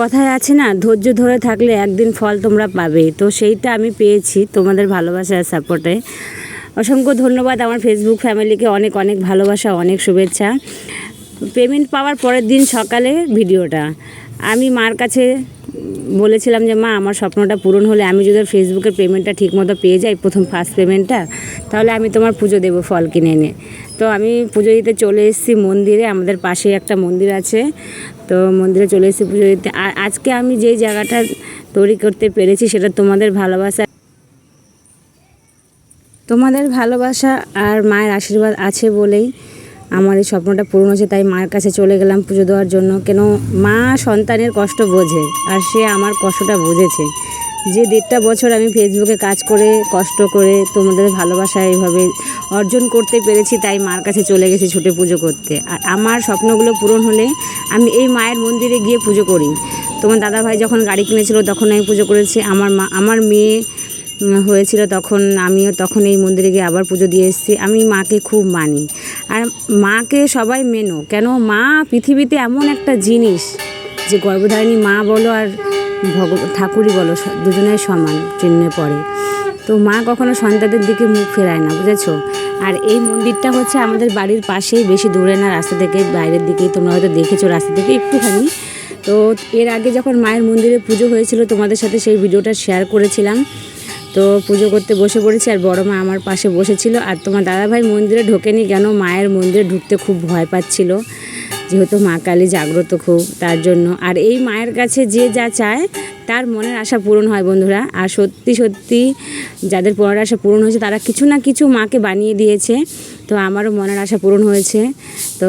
কথায় আছে না, ধৈর্য ধরে থাকলে একদিন ফল তোমরা পাবে তো সেইটা আমি পেয়েছি তোমাদের ভালোবাসা আর সাপোর্টে অসংখ্য ধন্যবাদ আমার ফেসবুক ফ্যামিলিকে অনেক অনেক ভালোবাসা, অনেক শুভেচ্ছা। পেমেন্ট পাওয়ার পরের দিন সকালে ভিডিওটা আমি মার কাছে বলেছিলাম যে, মা, আমার স্বপ্নটা পূরণ হলে আমি যদি ফেসবুকের পেমেন্টটা ঠিকমতো পেয়ে যাই, প্রথম ফার্স্ট পেমেন্টটা তাহলে আমি তোমার পুজো দেবো ফল কিনে এনে। তো আমি পুজো দিতে চলে এসেছি মন্দিরে, আমাদের পাশে একটা মন্দির আছে। তো মন্দিরে চলে এসেছি পুজো দিতে। আর আজকে আমি যেই জায়গাটা তৈরি করতে পেরেছি, সেটা তোমাদের ভালোবাসা তোমাদের ভালোবাসা আর মায়ের আশীর্বাদ আছে বলেই আমার এই স্বপ্নটা পূরণ হয়েছে, তাই মায়ের কাছে চলে গেলাম পুজো দেওয়ার জন্য। কেন মা সন্তানের কষ্ট বোঝে আর সে আমার কষ্টটা বুঝেছে। যে দেড়টা বছর আমি ফেসবুকে কাজ করে, কষ্ট করে, তোমাদের ভালোবাসা এইভাবে অর্জন করতে পেরেছি, তাই মার কাছে চলে গেছি ছুটে পুজো করতে। আর আমার স্বপ্নগুলো পূরণ হলে আমি এই মায়ের মন্দিরে গিয়ে পুজো করি। তোমার দাদা ভাই যখন গাড়ি কিনেছিল, তখন আমি পুজো করেছি। আমার মা, আমার মেয়ে হয়েছিল, তখন আমিও তখন এই মন্দিরে গিয়ে আবার পুজো দিয়ে এসেছি। আমি মাকে খুব মানি। আর মাকে সবাই মেনো, কেন মা পৃথিবীতে এমন একটা জিনিস যে গর্ভধারিণী মা বলো আর ভগ, ঠাকুরই বলো দুজনের সমান চিহ্নে পড়ে তো মা কখনো সন্তানদের দিকে মুখ ফেরায় না, বুঝেছ? আর এই মন্দিরটা হচ্ছে আমাদের বাড়ির পাশেই, বেশি দূরে না, রাস্তা থেকে বাইরের দিকেই। তোমরা হয়তো দেখেছ রাস্তা থেকে একটুখানি। তো এর আগে যখন মায়ের মন্দিরে পুজো হয়েছিল, তোমাদের সাথে সেই ভিডিওটা শেয়ার করেছিলাম। তো পুজো করতে বসে পড়েছি আর বড় মা আমার পাশে বসেছিল আর তোমার দাদাভাই মন্দিরে ঢোকেনি কেন মায়ের মন্দিরে ঢুকতে খুব ভয় পাচ্ছিল। যেহেতু মা কালী জাগ্রত খুব তার জন্য। আর এই মায়ের কাছে যে যা চায় তার মনের আশা পূরণ হয় বন্ধুরা। আর সত্যি সত্যি যাদের মনের আশা পূরণ হয়েছে তারা কিছু না কিছু মাকে বানিয়ে দিয়েছে। তো আমারও মনের আশা পূরণ হয়েছে। তো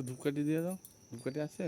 একটা ধূপকাঠি দিয়ে দাও ধূপকাঠি আছে?